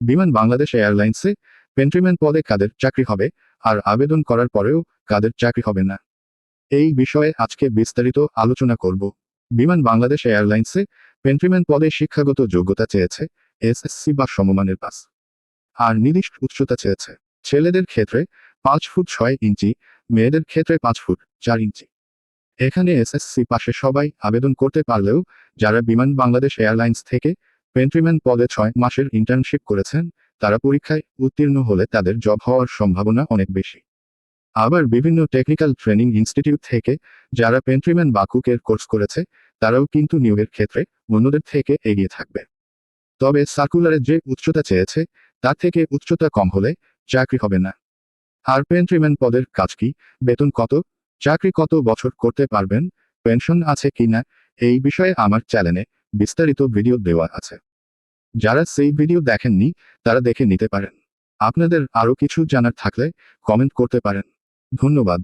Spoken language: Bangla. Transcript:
বিমান বাংলাদেশ এয়ারলাইন্সে পেন্ট্রিম্যান পদে কাদের চাকরি হবে আর আবেদন করার পরেও কাদের চাকরি হবে না? এই বিষয়ে আজকে বিস্তারিত আলোচনা করব। বিমান বাংলাদেশ এয়ারলাইন্সে পেন্ট্রিম্যান পদে শিক্ষাগত যোগ্যতা চেয়েছে এসএসসি বা সমমানের পাস। আর নির্দিষ্ট উচ্চতা চেয়েছে। ছেলেদের ক্ষেত্রে পাঁচ ফুট ছয় ইঞ্চি, মেয়েদের ক্ষেত্রে পাঁচ ফুট চার ইঞ্চি। এখানে এসএসসি পাশে সবাই আবেদন করতে পারলেও যারা বিমান বাংলাদেশ এয়ারলাইন্স থেকে পেন্ট্রিম্যান পদে ছয় মাসের ইন্টার্নশিপ করেছেন। তারা পরীক্ষায় উত্তীর্ণ হলে তাদের জব হওয়ার সম্ভাবনা অনেক বেশি। আবার বিভিন্ন টেকনিক্যাল ট্রেনিং ইনস্টিটিউট থেকে যারা পেন্ট্রিম্যান বা কুকের কোর্স করেছে, তারাও কিন্তু নিয়োগের ক্ষেত্রে অন্যদের থেকে এগিয়ে থাকবে। তবে সার্কুলারে যে উচ্চতা চেয়েছে তার থেকে উচ্চতা কম হলে চাকরি হবে না। আর পেন্ট্রিম্যান পদের কাজ কি? বেতন কত? চাকরি কত বছর করতে পারবেন? পেনশন আছে কি না এই বিষয়ে আমার চ্যানেলে বিস্তারিত ভিডিও দেওয়া আছে। যারা সেই ভিডিও দেখেননি, তারা দেখে নিতে পারেন। আপনাদের আরও কিছু জানার থাকলে কমেন্ট করতে পারেন। ধন্যবাদ।